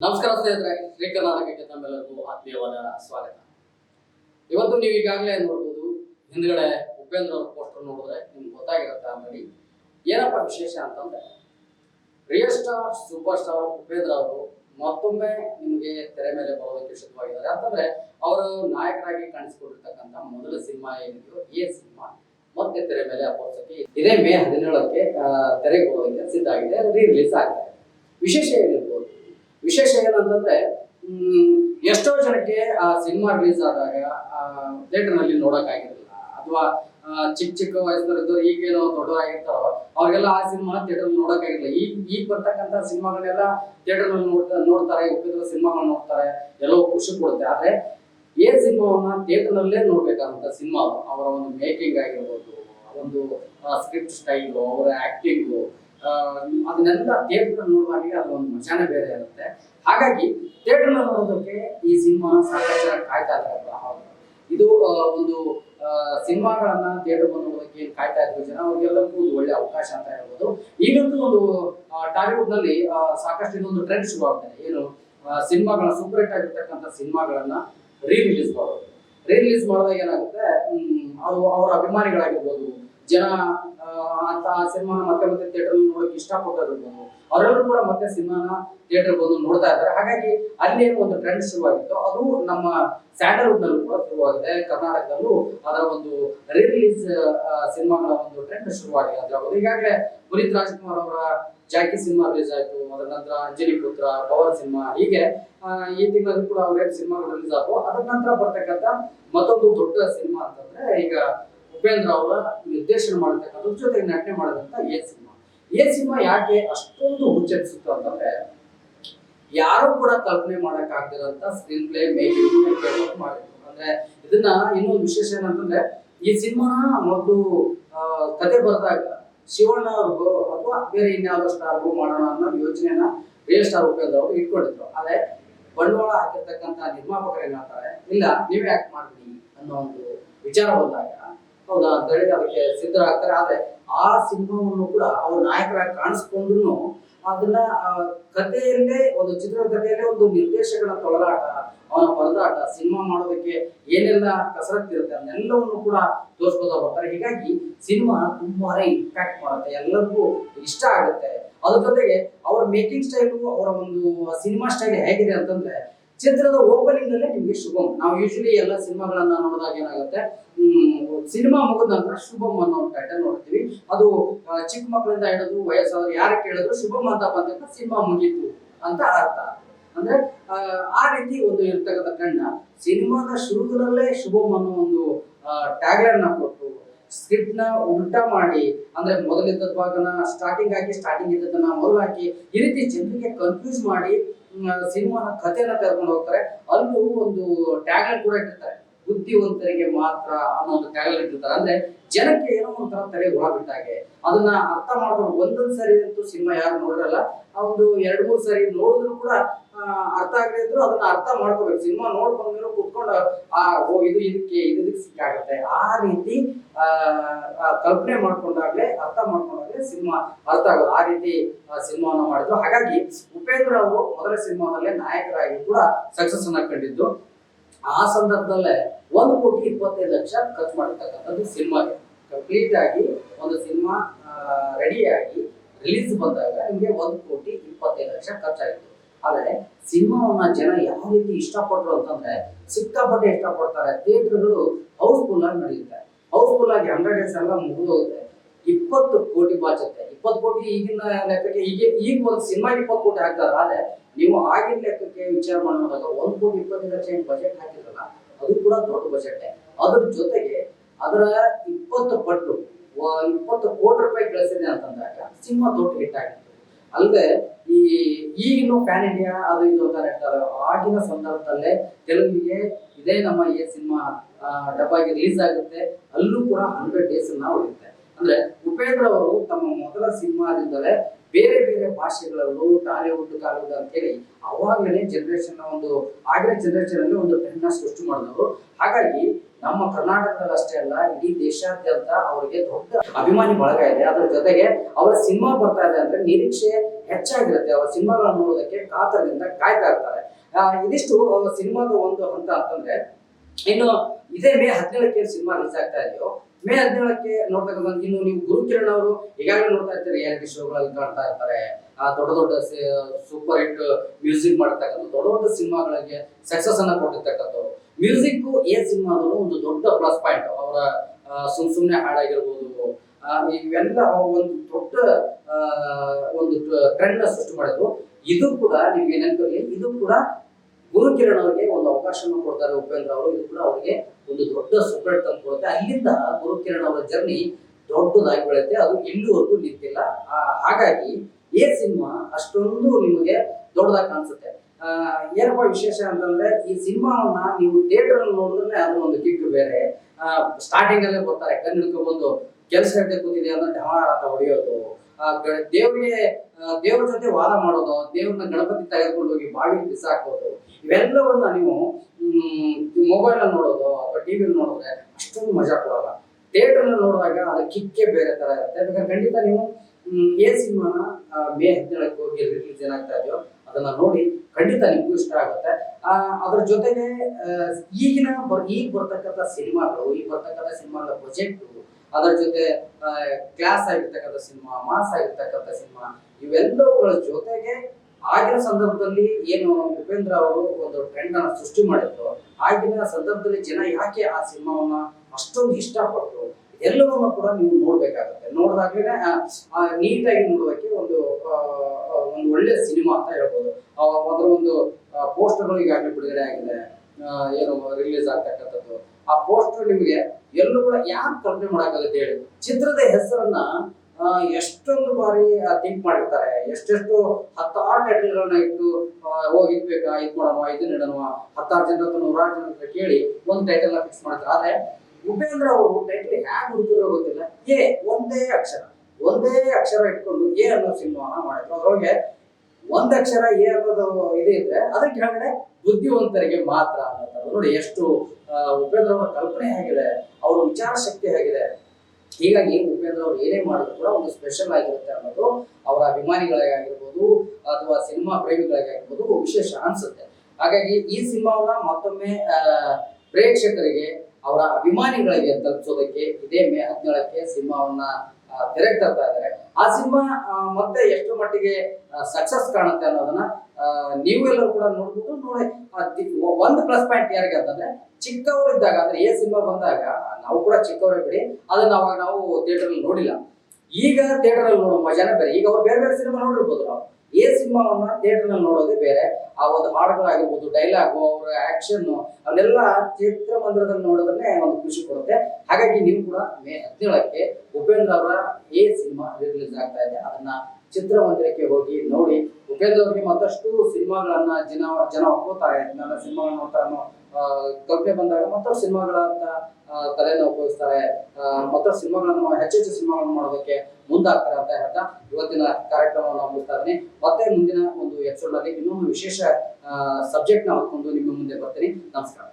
ನಮಸ್ಕಾರ ಸ್ನೇಹಿತರೆ ಶ್ರೀ ಕರ್ನಾಟಕಕ್ಕೆ ತಮ್ಮೆಲ್ಲರಿಗೂ ಆತ್ಮೀಯವಾದ ಸ್ವಾಗತ. ಇವತ್ತು ನೀವು ಈಗಾಗಲೇ ನೋಡ್ಬೋದು, ಹಿಂದ್ಗಡೆ ಉಪೇಂದ್ರ ಅವ್ರ ಪೋಸ್ಟರ್ ನೋಡಿದ್ರೆ ನಿಮ್ಗೆ ಗೊತ್ತಾಗಿರುತ್ತೆ ಆಲ್ರೆಡಿ ಏನಪ್ಪ ವಿಶೇಷ ಅಂತಂದ್ರೆ real star super star Upendra ಅವರು ಮತ್ತೊಮ್ಮೆ ನಿಮಗೆ ತೆರೆ ಮೇಲೆ ಬರೋದಕ್ಕೆ ಸಿದ್ಧವಾಗಿದ್ದಾರೆ ಅಂತಂದ್ರೆ, ಅವರು ನಾಯಕರಾಗಿ ಕಾಣಿಸಿಕೊಂಡಿರ್ತಕ್ಕಂಥ ಮೊದಲ ಸಿನಿಮಾ ಏನಿದೆಯೋ ಈ ಸಿನಿಮಾ, ಮತ್ತೆ ತೆರೆ ಮೇಲೆ ಅಪ್ಪೋಸಕ್ಕೆ ಇದೇ ಮೇ ಹದಿನೇಳಕ್ಕೆ ತೆರೆಗೆ ಬರೋದಕ್ಕೆ ಸಿದ್ಧ ಆಗಿದೆ ರೀ ರಿಲೀಸ್ ಆಗ್ತಾ ಇದೆ. ವಿಶೇಷ ಏನಿರ್ಬೋದು? ವಿಶೇಷ ಏನಂತಂದ್ರೆ ಎಷ್ಟೋ ಜನಕ್ಕೆ ಆ ಸಿನಿಮಾ ರಿಲೀಸ್ ಆದಾಗ ಥಿಯೇಟರ್ನಲ್ಲಿ ಅಥವಾ ಚಿಕ್ಕ ಚಿಕ್ಕ ವಯಸ್ಸಿನಲ್ಲಿದ್ದವ್ರು ಈಗೇನೋ ದೊಡ್ಡವರಾಗಿರ್ತಾರೋ, ಅವ್ರಿಗೆಲ್ಲ ಆ ಸಿನಿಮಾ ಥಿಯೇಟರ್ ನೋಡೋಕ್ಕಾಗಿಲ್ಲ ಈಗ ಈಗ ಬರ್ತಕ್ಕಂಥ ಸಿನಿಮಾಗಳನ್ನೆಲ್ಲ ಥಿಯೇಟರ್ನಲ್ಲಿ ನೋಡ್ತಾ, ನೋಡ್ತಾರೆ ಉಪಯೋಗ ಸಿನಿಮಾಗಳನ್ನ ನೋಡ್ತಾರೆ, ಎಲ್ಲೋ ಖುಷಿ ಕೊಡುತ್ತೆ. ಆದ್ರೆ ಏ ಸಿನಿಮಾವನ್ನ ಥಿಯೇಟರ್ ನಲ್ಲೇ ನೋಡ್ಬೇಕಾದಂತ ಸಿನಿಮಾ ಅವರ ಒಂದು ಮೇಕಿಂಗ್ ಆಗಿರ್ಬೋದು, ಒಂದು ಸ್ಕ್ರಿಪ್ಟ್ ಸ್ಟೈಲು ಅವರ ಆಕ್ಟಿಂಗು ಅದನ್ನೆಲ್ಲ ಥಿಯೇಟರ್ ನೋಡುವಾಗಲೇ ಅದು ಒಂದು ಮಜಾನೇ ಬೇರೆ ಇರುತ್ತೆ. ಹಾಗಾಗಿ ಥಿಯೇಟರ್ ನೋಡೋದಕ್ಕೆ ಈ ಸಿನಿಮಾ ಸಾಕಷ್ಟು ಕಾಯ್ತಾ ಇದ್ದಾರೆ. ಇದು ಒಂದು ಸಿನಿಮಾಗಳನ್ನ ಥಿಯೇಟರ್ ನೋಡೋದಕ್ಕೆ ಕಾಯ್ತಾ ಇದ್ರು ಜನ ಅವ್ರಿಗೆಲ್ಲರಿಗೂ ಒಂದು ಒಳ್ಳೆ ಅವಕಾಶ ಅಂತ ಹೇಳ್ಬೋದು. ಈಗಂತೂ ಒಂದು ಟಾಲಿವುಡ್ನಲ್ಲಿ ಸಾಕಷ್ಟು ಇದೊಂದು ಟ್ರೆಂಡ್ ಶುರು ಆಗ್ತದೆ ಏನು ಸಿನಿಮಾಗಳ ಸೂಪರ್ ಹಿಟ್ ಆಗಿರ್ತಕ್ಕಂಥ ಸಿನಿಮಾಗಳನ್ನ ರೀ ರಿಲೀಸ್ ಮಾಡೋದು. ರೀ ರಿಲೀಸ್ ಮಾಡಿದಾಗ ಏನಾಗುತ್ತೆ? ಅದು ಅವರ ಅಭಿಮಾನಿಗಳಾಗಿರ್ಬೋದು ಜನ ಅಂತ ಸಿನಿಮಾನ ಮತ್ತೆ ಮತ್ತೆ ಥಿಯೇಟರ್ ನೋಡೋಕೆ ಇಷ್ಟಪಟ್ಟಿರ್ಬೋದು ಅವರೆಲ್ಲರೂ ಕೂಡ ಮತ್ತೆ ಸಿನಿಮಾನ ಥಿಯೇಟರ್ ಬಂದು ನೋಡ್ತಾ ಇದ್ದಾರೆ. ಹಾಗಾಗಿ ಅಲ್ಲಿ ಒಂದು ಟ್ರೆಂಡ್ ಶುರುವಾಗಿತ್ತು. ಅದು ನಮ್ಮ ಸ್ಯಾಂಡಲ್ವುಡ್ ನಲ್ಲೂ ಕೂಡ ಶುರುವಾಗಿದೆ. ಕರ್ನಾಟಕದಲ್ಲೂ ಅದರ ಒಂದು ರೀ ರಿಲೀಸ್ ಸಿನಿಮಾಗಳ ಒಂದು ಟ್ರೆಂಡ್ ಶುರುವಾಗಿದೆ ಅವರು ಈಗಾಗಲೇ ಪುನೀತ್ ರಾಜ್ಕುಮಾರ್ ಅವರ ಜಾಕಿ ಸಿನಿಮಾ ರಿಲೀಸ್ ಆಯ್ತು. ಅದರ ನಂತರ ಅಂಜಲಿ ಪುತ್ರ ಪವರ್ ಸಿನಿಮಾ, ಹೀಗೆ ಈ ತಿಂಗಳಲ್ಲಿ ಕೂಡ ಅವರೇನು ಸಿನಿಮಾಗಳು ರಿಲೀಸ್ ಆದವು, ಅದರ ನಂತರ ಬರ್ತಕ್ಕಂಥ ಮತ್ತೊಂದು ದೊಡ್ಡ ಸಿನಿಮಾ ಅಂತಂದ್ರೆ ಈಗ ಉಪೇಂದ್ರ ಅವರ ನಿರ್ದೇಶನ ಮಾಡತಕ್ಕಂಥ ಜೊತೆಗೆ ನಟನೆ ಮಾಡಿದಂತ ಎ ಸಿನಿಮಾ ಎ ಸಿನಿಮಾ ಯಾಕೆ ಅಷ್ಟೊಂದು ಹುಚ್ಚೆನಿಸುತ್ತೆ ಅಂತಂದ್ರೆ, ಯಾರು ಕೂಡ ಕಲ್ಪನೆ ಮಾಡಕ್ ಆಗದಿರಂತ ಸ್ಕ್ರೀನ್ ಪ್ಲೇ ಮೇಕಿಂಗ್ ಮಾಡಿದ್ರು. ಅಂದ್ರೆ ಇದನ್ನ ಇನ್ನೊಂದು ವಿಶೇಷ ಏನಂತಂದ್ರೆ, ಈ ಸಿನಿಮಾ ಮೊದಲು ಕತೆ ಬರೆದಾಗ ಶಿವಣ್ಣ ಅವ್ರಿಗೂ ಅಥವಾ ಬೇರೆ ಇನ್ಯಾವುದೋ ಸ್ಟಾರ್ಗೂ ಮಾಡೋಣ ಅನ್ನೋ ಯೋಜನೆಯನ್ನ ರಿಯಲ್ ಸ್ಟಾರ್ ಉಪಯೋಗ ಅವರು ಇಟ್ಕೊಂಡಿದ್ರು. ಆದ್ರೆ ಬಂಡವಾಳ ಹಾಕಿರ್ತಕ್ಕಂಥ ನಿರ್ಮಾಪಕರು ಏನಾಗ್ತಾರೆ ಇಲ್ಲ, ನೀವೇ ಆಕ್ಟ್ ಮಾಡ್ಬಿಡಿ ಅನ್ನೋ ಒಂದು ವಿಚಾರ ಬಂದಾಗ ಹೌದಾ? ಅಂತ ಹೇಳಿ ಅದಕ್ಕೆ ಸಿದ್ಧರಾಗ್ತಾರೆ. ಆದ್ರೆ ಆ ಸಿನಿಮಾವನ್ನು ಕೂಡ ಅವ್ರ ನಾಯಕರಾಗಿ ಕಾಣಿಸ್ಕೊಂಡ್ರು ಅದನ್ನ ಕಥೆಯಲ್ಲೇ ಒಂದು ಚಿತ್ರದ ಕಥೆಯಲ್ಲೇ ಒಂದು ನಿರ್ದೇಶಕನ ತೊಳಲಾಟ ಅವನ ಪರದಾಟ ಸಿನಿಮಾ ಮಾಡೋದಕ್ಕೆ ಏನೆಲ್ಲ ಕಸರತ್ತು ಇರುತ್ತೆ ಅದನ್ನೆಲ್ಲವನ್ನು ಕೂಡ ತೋರಿಸ್ಬೋದ ಬರ್ತಾರೆ ಹೀಗಾಗಿ ಸಿನಿಮಾ ತುಂಬಾನೇ ಇಂಪ್ಯಾಕ್ಟ್ ಮಾಡುತ್ತೆ. ಎಲ್ಲರಿಗೂ ಇಷ್ಟ ಆಗುತ್ತೆ. ಅದ್ರ ಜೊತೆಗೆ ಅವರ ಮೇಕಿಂಗ್ ಸ್ಟೈಲು ಅವರ ಒಂದು ಸಿನಿಮಾ ಸ್ಟೈಲ್ ಹೇಗಿದೆ ಅಂತಂದ್ರೆ, ಚಿತ್ರದ ಓಪನಿಂಗ್ ಅಲ್ಲೇ ನಿಮ್ಗೆ ಶುಭಂ. ನಾವು ಯೂಶಲಿ ಎಲ್ಲ ಸಿನಿಮಾಗಳನ್ನ ನೋಡಿದಾಗ ಏನಾಗುತ್ತೆ ಸಿನಿಮಾ ಮುಗಿದ ನಂತರ ಶುಭಂ ಅನ್ನೋ ಟೈಟಲ್ ನೋಡ್ತೀವಿ. ಅದು ಚಿಕ್ಕ ಮಕ್ಕಳಿಂದ ಹಿಡಿದು ವಯಸ್ಸಾದ್ರು ಯಾರು ಕೇಳಿದ್ರು ಶುಭಂ ಅಂತ ಬಂದಂತ ಸಿನಿಮಾ ಮುಗೀತು ಅಂತ ಅರ್ಥ ಅಂದ್ರೆ ಆ, ರೀತಿ ಒಂದು ಇರ್ತಕ್ಕಂಥ ಕಣ್ಣ ಸಿನಿಮಾದ ಶುರುವಿನಲ್ಲೇ ಶುಭಂ ಅನ್ನೋ ಒಂದು ಟ್ಯಾಗ್ಲೈನ್ ಕೊಟ್ಟು ಸ್ಕ್ರಿಪ್ಟ್ನ ಉಲ್ಟಾ ಮಾಡಿ ಅಂದ್ರೆ ಮೊದಲಿದ್ದ ಭಾಗನ ಸ್ಟಾರ್ಟಿಂಗ್ ಹಾಕಿ ಸ್ಟಾರ್ಟಿಂಗ್ ಇದ್ದದನ್ನ ಮೊದಲು ಹಾಕಿ ಈ ರೀತಿ ಜನರಿಗೆ ಕನ್ಫ್ಯೂಸ್ ಮಾಡಿ ಸಿನಿಮಾನ ಕಥೆನ ಕರ್ಕೊಂಡು ಹೋಗ್ತಾರೆ. ಅಲ್ಲೂ ಒಂದು ಟ್ಯಾಗ್ಲೈನ್ ಕೂಡ ಇಟ್ಟಿರ್ತಾರೆ. ಬುದ್ಧಿವಂತರಿಗೆ ಮಾತ್ರ ಅನ್ನೋ ಒಂದು ಕಾಯಿಲೆ ಅಂದ್ರೆ ಜನಕ್ಕೆ ಏನೋ ಒಂಥರ ತಲೆ ಹುಳ ಬಿಟ್ಟಾಗೆ ಅದನ್ನ ಅರ್ಥ ಮಾಡ್ಕೊಂಡು ಒಂದೊಂದ್ ಸರಿ ಅಂತೂ ಸಿನಿಮಾ ಯಾರು ನೋಡಿರಲ್ಲ, ಆ ಒಂದು ಎರಡ್ ಮೂರ್ ಸರಿ ನೋಡಿದ್ರು ಕೂಡ ಅರ್ಥ ಆಗದೆ ಇದ್ರು ಅದನ್ನ ಅರ್ಥ ಮಾಡ್ಕೋಬೇಕು. ಸಿನಿಮಾ ನೋಡ್ ಬಂದ್ರು ಕುತ್ಕೊಂಡು, ಆ, ಓ, ಇದು ಇದಕ್ಕೆ ಇದು ಇದಕ್ಕೆ ಸಿಕ್ಕಾಗತ್ತೆ. ಆ ರೀತಿ, ಆ ಕಲ್ಪನೆ ಮಾಡ್ಕೊಂಡಾಗ್ಲೆ, ಅರ್ಥ ಮಾಡ್ಕೊಂಡಾಗ್ಲೆ ಸಿನಿಮಾ ಅರ್ಥ ಆಗೋದು. ಆ ರೀತಿ ಸಿನಿಮಾವನ್ನ ಮಾಡಿದ್ರು. ಹಾಗಾಗಿ ಉಪೇಂದ್ರ ಅವರು ಮೊದಲ ಸಿನಿಮಾದಲ್ಲೇ ನಾಯಕರಾಗಿ ಕೂಡ ಸಕ್ಸಸ್ ಅನ್ನ ಕಂಡಿದ್ದು. ಆ ಸಂದರ್ಭದಲ್ಲೇ ಒಂದು ಕೋಟಿ ಇಪ್ಪತ್ತೈದು ಲಕ್ಷ ಖರ್ಚು ಮಾಡಿರ್ತಕ್ಕಂಥದ್ದು ಸಿನಿಮಾಗೆ ಕಂಪ್ಲೀಟ್ ಆಗಿ ಒಂದು ಸಿನಿಮಾ ರೆಡಿಯಾಗಿ ರಿಲೀಸ್ ಬಂದಾಗ ನಿಮಗೆ ಒಂದು ಕೋಟಿ ಇಪ್ಪತ್ತೈದು ಲಕ್ಷ ಖರ್ಚಾಗಿತ್ತು ಆದರೆ ಸಿನಿಮಾವನ್ನ ಜನ ಯಾವ ರೀತಿ ಇಷ್ಟಪಟ್ರು ಅಂತಂದ್ರೆ ಸಿಕ್ಕಾಪಟ್ಟೆ ಇಷ್ಟಪಡ್ತಾರೆ. ಥಿಯೇಟರ್ಗಳು ಹೌಸ್ಫುಲ್ ಆಗಿ ನಡೆಯುತ್ತೆ. ಹೌಸ್ಫುಲ್ ಆಗಿ ಹಂಡ್ರೆಡ್ ಡೇಸ್ ಎಲ್ಲ ಮುಗಿದೋಗುತ್ತೆ. ಇಪ್ಪತ್ತು ಕೋಟಿ ಬಾಚುತ್ತೆ. ಇಪ್ಪತ್ತು ಕೋಟಿ ಈಗಿನ ಲೆಕ್ಕಕ್ಕೆ ಈಗ ಈಗ ಒಂದು ಸಿನಿಮಾ ಇಪ್ಪತ್ತು ಕೋಟಿ ಹಾಕ್ತಾರೆ. ಆದ್ರೆ ನೀವು ಆಗಿನ ಲೆಕ್ಕಕ್ಕೆ ವಿಚಾರ ಮಾಡುವಾಗ ಒಂದು ಕೋಟಿ ಇಪ್ಪತ್ತೈದು ಲಕ್ಷ ಏನು ಬಜೆಟ್ ಹಾಕಿದ್ರಲ್ಲ, ಅದು ಕೂಡ ದೊಡ್ಡ ಬಜೆಟ್ ಅದ್ರ ಜೊತೆಗೆ ಅದರ ಇಪ್ಪತ್ತು ಪಟ್ಟು ಇಪ್ಪತ್ತು ಕೋಟಿ ರೂಪಾಯಿ ಗಳಿಸಿದೆ ಅಂತಂದಾಗ ಸಿನಿಮಾ ದೊಡ್ಡ ಹಿಟ್ ಆಗಿತ್ತು. ಅಲ್ಲದೆ ಈ ಈಗಿನ ಪ್ಯಾನ್ ಇಂಡಿಯಾ ಅದು ಇದು ಅಂತ ಹೇಳ್ತಾರೆ, ಆಗಿನ ಸಂದರ್ಭದಲ್ಲೇ ತೆಲುಗಿಗೆ ಇದೇ ನಮ್ಮ ಈ ಸಿನಿಮಾ ಡಬ್ಬಾಗಿ ರಿಲೀಸ್ ಆಗುತ್ತೆ. ಅಲ್ಲೂ ಕೂಡ ಹಂಡ್ರೆಡ್ ಡೇಸ್ ಉಳಿಯುತ್ತೆ ಅಂದ್ರೆ ಉಪೇಂದ್ರ ಅವರು ತಮ್ಮ ಮೊದಲ ಸಿನಿಮಾದಿಂದಲೇ ಬೇರೆ ಬೇರೆ ಭಾಷೆಗಳಲ್ಲೂ ಟಾಲಿವುಡ್ ಕಾಲಿವುಡ್ ಅಂತೇಳಿ ಅವಾಗಲೇ ಜನರೇಷನ್ ಒಂದು, ಆಗಿನ ಜನರೇಷನ್ ಅಲ್ಲಿ ಒಂದು ಟ್ರೆಂಡ್ ಸೃಷ್ಟಿ ಮಾಡಿದವರು. ಹಾಗಾಗಿ ನಮ್ಮ ಕರ್ನಾಟಕದಲ್ಲಿ ಅಷ್ಟೇ ಅಲ್ಲ, ಇಡೀ ದೇಶಾದ್ಯಂತ ಅವರಿಗೆ ದೊಡ್ಡ ಅಭಿಮಾನಿ ಬಳಗ ಇದೆ ಅದ್ರ ಜೊತೆಗೆ ಅವರ ಸಿನಿಮಾ ಬರ್ತಾ ಇದೆ ಅಂದ್ರೆ ನಿರೀಕ್ಷೆ ಹೆಚ್ಚಾಗಿರುತ್ತೆ. ಅವರ ಸಿನಿಮಾಗಳನ್ನು ನೋಡೋದಕ್ಕೆ ಕಾತರದಿಂದ ಕಾಯ್ತಾ ಇರ್ತಾರೆ. ಇದಿಷ್ಟು ಸಿನಿಮಾದ ಒಂದು ಹಂತ ಅಂತಂದ್ರೆ ಇನ್ನು ಇದೇ ಮೇ ಹದಿನೇಳಕ್ಕೆ ಸಿನಿಮಾ ರಿಲೀಸ್ ಆಗ್ತಾ ಇದೆಯೋ, ಮೇ ಹದಿನೇಳಕ್ಕೆ ನೋಡ್ತಕ್ಕಂಥ ಇನ್ನು ನೀವು ಗುರುಕಿರಣ್ ಅವರು ಈಗಾಗಲೇ ನೋಡ್ತಾ ಇರ್ತಾರೆ ರಿಯಾಲಿಟಿ ಶೋಗಳಲ್ಲಿ ಕಾಣ್ತಾ ಇರ್ತಾರೆ. ಆ ದೊಡ್ಡ ದೊಡ್ಡ ಸೂಪರ್ ಹಿಟ್ ಮ್ಯೂಸಿಕ್ ಮಾಡ್ತಕ್ಕಂಥ ದೊಡ್ಡ ದೊಡ್ಡ ಸಿನಿಮಾಗಳಿಗೆ ಸಕ್ಸಸ್ ಅನ್ನ ಕೊಟ್ಟಿರ್ತಕ್ಕಂಥವ್ರು. ಮ್ಯೂಸಿಕ್ ಏ ಸಿನಿಮಾದಲ್ಲೂ ಒಂದು ದೊಡ್ಡ ಪ್ಲಸ್ ಪಾಯಿಂಟ್ ಅವರ ಸುಮ್ ಸುಮ್ಮನೆ ಹಾಡಾಗಿರ್ಬೋದು ಇವೆಲ್ಲ ಒಂದು ದೊಡ್ಡ ಒಂದು ಟ್ರೆಂಡ್ ಸೃಷ್ಟಿ ಮಾಡಿದ್ರು. ಇದು ಕೂಡ ನಿಮ್ಗೆ ನೆನಪಿರಲಿ ಇದು ಕೂಡ ಗುರುಕಿರಣ್ ಅವರಿಗೆ ಒಂದು ಅವಕಾಶವನ್ನು ಕೊಡ್ತಾರೆ ಉಪೇಂದ್ರ ಅವರು. ಇದು ಕೂಡ ಅವರಿಗೆ ಒಂದು ದೊಡ್ಡ ಸಪರೇಟ್ ತಂದು ಕೊಡುತ್ತೆ. ಅಲ್ಲಿಂದ ಗುರುಕಿರಣ್ ಅವರ ಜರ್ನಿ ದೊಡ್ಡದಾಗಿ ಬೆಳೆಯುತ್ತೆ. ಅದು ಇಲ್ಲಿವರೆಗೂ ನಿಂತಿಲ್ಲ. ಹಾಗಾಗಿ ಏ ಸಿನಿಮಾ ಅಷ್ಟೊಂದು ನಿಮಗೆ ದೊಡ್ಡದಾಗಿ ಕಾಣಿಸುತ್ತೆ. ಏನಪ್ಪ ವಿಶೇಷ ಅಂತಂದ್ರೆ ಈ ಸಿನಿಮಾವನ್ನ ನೀವು ಥಿಯೇಟರ್ ಅಲ್ಲಿ ನೋಡಿದ್ರೆ ಅದು ಒಂದು ಕಿಕ್ ಬೇರೆ. ಸ್ಟಾರ್ಟಿಂಗ್ ಅಲ್ಲೇ ಬರ್ತಾರೆ. ಕನ್ನಡಕ್ಕೆ ಬಂದು ಕೆಲಸ ಹಿಡ್ದೆ ಕೂತಿದೆ ಅಂದ್ರೆ ಢಮಾರ ಹೊಡೆಯೋದು. ದೇವ್ರಿಗೆ ದೇವ್ರ ಜೊತೆ ವಾದ ಮಾಡೋದು, ದೇವ್ರನ್ನ ಗಣಪತಿ ತೆಗೆದುಕೊಂಡು ಹೋಗಿ ಬಾವಿಗೆ ಬಿಸಾಕೋದು. ಇವೆಲ್ಲವನ್ನ ನೀವು ಮೊಬೈಲ್ ನೋಡೋದು ಅಥವಾ ಟಿವಿ ನೋಡಿದ್ರೆ ಅಷ್ಟೊಂದು ಮಜಾ ಕೊಡಲ್ಲ. ಥಿಯೇಟರ್ ನೋಡುವಾಗ ನೋಡಿದಾಗ ಅದ್ರ ಕಿಕ್ಕೇ ಬೇರೆ ತರ ಇರುತ್ತೆ. ಬೇಕಾದ್ರೆ ಖಂಡಿತ ನೀವು ಏನ್ ಏ ಸಿನಿಮಾನ ಮೇ ಹದಿನೇಳಕ್ಕೆ ಹೋಗಿ ರಿಲೀಸ್ ಏನಾಗ್ತಾ ಇದೆಯೋ, ಅದನ್ನ ನೋಡಿ ಖಂಡಿತ ನಿಮ್ಗೂ ಇಷ್ಟ ಆಗುತ್ತೆ. ಅದ್ರ ಜೊತೆಗೆ ಈಗಿನ ಬರ್ ಈಗ ಬರ್ತಕ್ಕಂಥ ಸಿನಿಮಾಗಳು, ಈಗ ಬರ್ತಕ್ಕಂಥ ಸಿನಿಮಾಗಳ ಪ್ರೊಜೆಕ್ಟ್ ಅದರ ಜೊತೆ ಕ್ಲಾಸ್ ಆಗಿರ್ತಕ್ಕಂಥ ಸಿನಿಮಾ ಮಾಸ್ ಆಗಿರ್ತಕ್ಕಂಥ ಸಿನಿಮಾ ಇವೆಲ್ಲವುಗಳ ಜೊತೆಗೆ ಆಗಿನ ಸಂದರ್ಭದಲ್ಲಿ ಏನು ಉಪೇಂದ್ರ ಅವರು ಒಂದು ಟ್ರೆಂಡ್ ಅನ್ನ ಸೃಷ್ಟಿ ಮಾಡಿದ್ರು, ಆಗಿನ ಸಂದರ್ಭದಲ್ಲಿ ಜನ ಯಾಕೆ ಆ ಸಿನಿಮಾವನ್ನ ಅಷ್ಟೊಂದು ಇಷ್ಟಪಟ್ಟರು ಎಲ್ಲವನ್ನು ಕೂಡ ನೀವು ನೋಡ್ಬೇಕಾಗುತ್ತೆ. ನೋಡಿದಾಗ್ಲೇ ನೀಟಾಗಿ ನೋಡೋದಕ್ಕೆ ಒಂದು ಒಂದು ಒಳ್ಳೆ ಸಿನಿಮಾ ಅಂತ ಹೇಳ್ಬೋದು. ಅದರ ಒಂದು ಪೋಸ್ಟರ್ಗಳು ಈಗಾಗಲೇ ಬಿಡುಗಡೆ ಆಗಿದೆ. ಏನು ರಿಲೀಸ್ ಆಗ್ತಕ್ಕಂಥದ್ದು. ಆ ಪೋಸ್ಟರ್ ನಿಮಗೆ ಎಲ್ಲೂ ಕೂಡ ಯಾರು ಕಲ್ಪನೆ ಮಾಡಕ್ಕಾಗುತ್ತೆ ಹೇಳಿ. ಚಿತ್ರದ ಹೆಸರನ್ನ ಎಷ್ಟೊಂದು ಬಾರಿ ಥಿಂಕ್ ಮಾಡಿರ್ತಾರೆ. ಎಷ್ಟೆಷ್ಟು ಹತ್ತಾರು ಟೈಟಲ್ಗಳನ್ನ ಇಟ್ಟು ಹೋಗಿ ಇದ್ ಬೇಕಾ ಇದು ಮಾಡೋಣ ಇದನ್ನ ಇಡೋಣ ಹತ್ತಾರು ಜನ ನೂರಾರು ಜನ ಕೇಳಿ ಒಂದು ಟೈಟಲ್ ಫಿಕ್ಸ್ ಮಾಡ್ತಾರೆ ಆದ್ರೆ, ಉಪೇಂದ್ರ ಅವರು ಟೈಟಲ್ ಹ್ಯಾಗ್ ಹುಡುಕಿದ್ರು ಗೊತ್ತಿಲ್ಲ. ಏ ಒಂದೇ ಅಕ್ಷರ. ಒಂದೇ ಅಕ್ಷರ ಇಟ್ಕೊಂಡು ಏ ಅನ್ನೋ ಸಿನಿಮಾನ ಮಾಡಿದ್ರು. ಅದ್ರೊಳಗೆ ಒಂದ್ ಅಕ್ಷರ ಎ ಅನ್ನೋದು ಇದೆ ಇದ್ರೆ ಅದಕ್ಕೆ ಕೆಳಗಡೆ ಬುದ್ಧಿವಂತರಿಗೆ ಮಾತ್ರ ಅನ್ನೋದು. ನೋಡಿ, ಎಷ್ಟು ಉಪೇಂದ್ರ ಅವರ ಕಲ್ಪನೆ ಹೇಗಿದೆ, ಅವರ ವಿಚಾರ ಶಕ್ತಿ ಹೇಗಿದೆ. ಹೀಗಾಗಿ ಉಪೇಂದ್ರ ಅವರು ಏನೇ ಮಾಡಿದ್ರು ಕೂಡ ಒಂದು ಸ್ಪೆಷಲ್ ಆಗಿರುತ್ತೆ ಅನ್ನೋದು ಅವರ ಅಭಿಮಾನಿಗಳಿಗಾಗಿರ್ಬೋದು ಅಥವಾ ಸಿನಿಮಾ ಪ್ರೇಮಿಗಳಿಗಾಗಿರ್ಬೋದು ವಿಶೇಷ ಅನ್ಸುತ್ತೆ. ಹಾಗಾಗಿ ಈ ಸಿನಿಮಾವನ್ನ ಮತ್ತೊಮ್ಮೆ ಪ್ರೇಕ್ಷಕರಿಗೆ, ಅವರ ಅಭಿಮಾನಿಗಳಿಗೆ ತಲುಪಿಸೋದಕ್ಕೆ ಇದೇ ಮೇ ಹದಿನೇಳಕ್ಕೆ ಸಿನಿಮಾವನ್ನ ತೆರೆಗೆ ತರ್ತಾ ಇದ್ದಾರೆ. ಆ ಸಿನಿಮಾ ಮತ್ತೆ ಎಷ್ಟು ಮಟ್ಟಿಗೆ ಸಕ್ಸಸ್ ಕಾಣುತ್ತೆ ಅನ್ನೋದನ್ನ ನೀವೆಲ್ಲರೂ ಕೂಡ ನೋಡ್ಬಿಟ್ಟು ನೋಡಿ. ಒಂದು ಪ್ಲಸ್ ಪಾಯಿಂಟ್ ಯಾರಿಗೆ ಅಂತಂದ್ರೆ ಚಿಕ್ಕವರಿದ್ದಾಗ ಅಂದ್ರೆ ಏ ಸಿನಿಮಾ ಬಂದಾಗ, ನಾವು ಕೂಡ ಚಿಕ್ಕವರೇ ಬಿಡಿ, ಅದನ್ನ ಅವಾಗ ನಾವು ಥಿಯೇಟರ್ ನೋಡಿಲ್ಲ. ಈಗ ಥಿಯೇಟರ್ ಅಲ್ಲಿ ನೋಡೋ ಮಜಾನೇ ಬೇರೆ. ಈಗ ಅವ್ರು ಬೇರೆ ಬೇರೆ ಸಿನಿಮಾ ನೋಡಿರ್ಬೋದು ನಾವು. ಏ ಸಿನಿಮಾವನ್ನ ಥಿಯೇಟರ್ನಲ್ಲಿ ನೋಡೋದೇ ಬೇರೆ. ಆ ಒಂದು ಹಾಡುಗಳಾಗಿರ್ಬೋದು, ಡೈಲಾಗು, ಅವರ ಆಕ್ಷನ್ ಅವನ್ನೆಲ್ಲ ಚಿತ್ರಮಂದಿರದಲ್ಲಿ ನೋಡೋದನ್ನೇ ಒಂದು ಖುಷಿ ಕೊಡುತ್ತೆ. ಹಾಗಾಗಿ ನೀವು ಕೂಡ ಮೇ ಹದಿನೇಳಕ್ಕೆ ಉಪೇಂದ್ರ ಅವರ ಎ ಸಿನಿಮಾ ರಿಲೀಸ್ ಆಗ್ತಾ ಇದೆ. ಅದನ್ನ ಚಿತ್ರಮಂದಿರಕ್ಕೆ ಹೋಗಿ ನೋಡಿ. ಉಪೇಂದ್ರ ಅವರಿಗೆ ಮತ್ತಷ್ಟು ಸಿನಿಮಾಗಳನ್ನ ಜನ ಜನ ಒಪ್ಕೋತಾರೆ. ನನ್ನ ಸಿನಿಮಾಗಳನ್ನ ನೋಡ್ತಾ ಅನ್ನೋ ಕಲ್ಪನೆ ಬಂದಾಗ ಮತ್ತಷ್ಟು ಸಿನಿಮಾಗಳನ್ನ ತಲೆಯನ್ನು ಉಪಯೋಗಿಸ್ತಾರೆ. ಮತ್ತಷ್ಟು ಸಿನಿಮಾಗಳನ್ನು ಹೆಚ್ಚೆಚ್ಚು ಸಿನಿಮಾಗಳನ್ನು ಮಾಡೋದಕ್ಕೆ ಮುಂದಾಗ್ತಾರೆ ಅಂತ ಹೇಳ್ತಾ ಇವತ್ತಿನ ಕಾರ್ಯಕ್ರಮವನ್ನು ಮುಗಿಸ್ತಾ ಇದ್ದೀನಿ. ಮತ್ತೆ ಮುಂದಿನ ಒಂದು ಎಪಿಸೋಡ್ನಲ್ಲಿ ಇನ್ನೊಂದು ವಿಶೇಷ ಸಬ್ಜೆಕ್ಟ್ನ ಹೊತ್ಕೊಂಡು ನಿಮ್ಮ ಮುಂದೆ ಬರ್ತೀನಿ. ನಮಸ್ಕಾರ.